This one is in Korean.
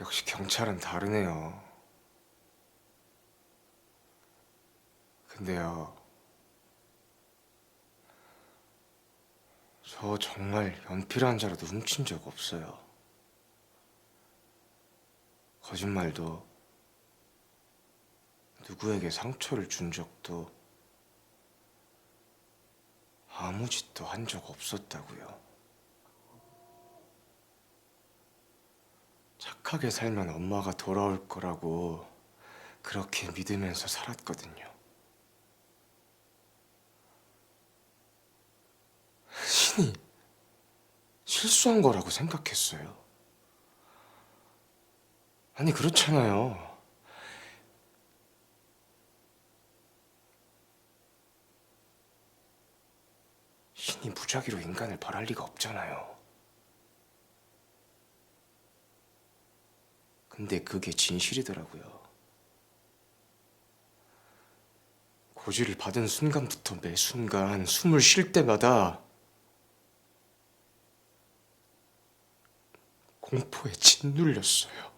역시 경찰은 다르네요. 근데요, 저 정말 연필 한 자라도 훔친 적 없어요. 거짓말도 누구에게 상처를 준 적도 아무 짓도 한 적 없었다고요. 착하게 살면 엄마가 돌아올 거라고 그렇게 믿으면서 살았거든요. 신이 실수한 거라고 생각했어요. 아니, 그렇잖아요. 신이 무작위로 인간을 벌할 리가 없잖아요. 근데 그게 진실이더라고요. 고지를 받은 순간부터 매 순간 숨을 쉴 때마다 공포에 짓눌렸어요.